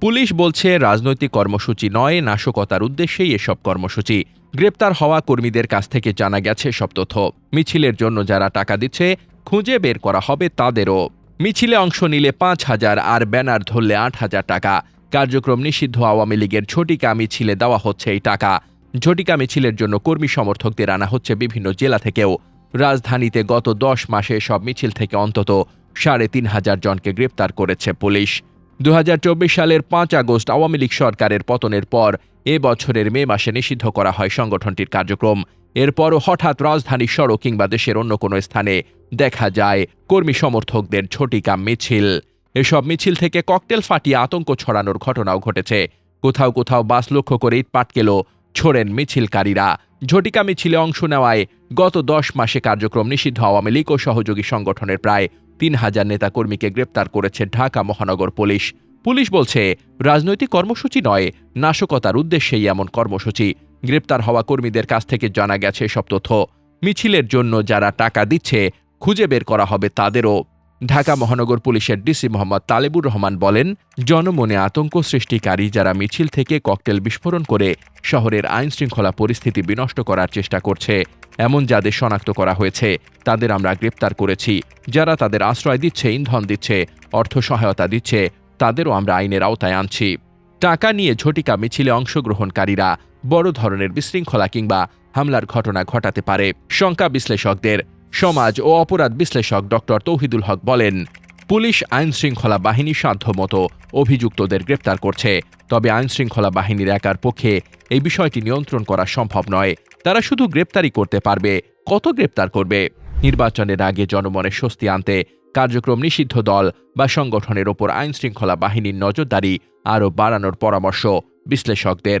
Police বলছে, রাজনৈতিক কর্মসূচি নয়, নাশকতার উদ্দেশ্যেই এসব কর্মসূচি। গ্রেপ্তার হওয়া কর্মীদের কাছ থেকে জানা গেছে সব তথ্য। মিছিলের জন্য যারা টাকা দিচ্ছে, খুঁজে বের করা হবে তাদেরও। মিছিলে অংশ নিলে পাঁচ হাজার আর ব্যানার ধরলে আট হাজার টাকা। কার্যক্রম নিষিদ্ধ আওয়ামী লীগের ঝটিকা মিছিলে দেওয়া হচ্ছে এই টাকা। ঝটিকা মিছিলের জন্য কর্মী সমর্থকদের আনা হচ্ছে বিভিন্ন জেলা থেকেও। রাজধানীতে গত দশ মাসে সব মিছিল থেকে অন্তত সাড়ে তিন হাজার জনকে গ্রেপ্তার করেছে পুলিশ। দু হাজার চব্বিশ সালের পাঁচ আগস্ট আওয়ামী লীগ সরকারের পতনের পর এ বছরের মে মাসে নিষিদ্ধ করা হয় সংগঠনটির কার্যক্রম। এরপরও হঠাৎ রাজধানী সড়ক কিংবা দেশের অন্য কোনো স্থানে দেখা যায় কর্মী সমর্থকদের ঝটিকা মিছিল। এসব মিছিল থেকে ককটেল ফাটিয়ে আতঙ্ক ছড়ানোর ঘটনাও ঘটেছে। কোথাও কোথাও বাস লক্ষ্য করে ইট পাটকেলও ছোড়েন মিছিলকারীরা। ঝটিকা মিছিলে অংশ নেওয়ায় গত দশ মাসে কার্যক্রম নিষিদ্ধ আওয়ামী লীগ ও সহযোগী সংগঠনের প্রায় তিন হাজার নেতাকর্মীকে গ্রেপ্তার করেছে ঢাকা মহানগর পুলিশ। পুলিশ বলছে, রাজনৈতিক কর্মসূচি নয়, নাশকতার উদ্দেশ্যেই এমন কর্মসূচি। গ্রেপ্তার হওয়া কর্মীদের কাছ থেকে জানা গেছে সব তথ্য। মিছিলের জন্য যারা টাকা দিচ্ছে, খুঁজে বের করা হবে তাদেরও। ঢাকা মহানগর পুলিশের ডিসি মোহাম্মদ তালেবুর রহমান বলেন, জনমনে আতঙ্ক সৃষ্টিকারী যারা মিছিল থেকে ককটেল বিস্ফোরণ করে শহরের আইন শৃঙ্খলা পরিস্থিতি বিনষ্ট করার চেষ্টা করছে। এমন যাদের শনাক্ত করা হয়েছে, তাদের আমরা গ্রেপ্তার করেছি। যারা তাদের আশ্রয় দিচ্ছে, ইন্ধন দিচ্ছে, অর্থ সহায়তা দিচ্ছে, তাদেরও আমরা আইনের আওতায় আনছি। টাকা নিয়ে ঝটিকা মিছিলে অংশগ্রহণকারীরা বড় ধরনের বিশৃঙ্খলা কিংবা হামলার ঘটনা ঘটাতে পারে। শঙ্কা বিশ্লেষকদের সমাজ ও অপরাধ বিশ্লেষক ডক্টর তৌহিদুল হক বলেন, পুলিশ আইন শৃঙ্খলা বাহিনী সাধ্যমতো অভিযুক্তদের গ্রেপ্তার করছে, তবে আইন শৃঙ্খলা বাহিনীর একার পক্ষে এই বিষয়টি নিয়ন্ত্রণ করা সম্ভব নয়। তারা শুধু গ্রেপ্তারই করতে পারবে, কত গ্রেপ্তার করবে? নির্বাচনের আগে জনমনে স্বস্তি আনতে কার্যক্রম নিষিদ্ধ দল বা সংগঠনের ওপর আইন শৃঙ্খলা বাহিনীর নজরদারি আরও বাড়ানোর পরামর্শ বিশ্লেষকদের।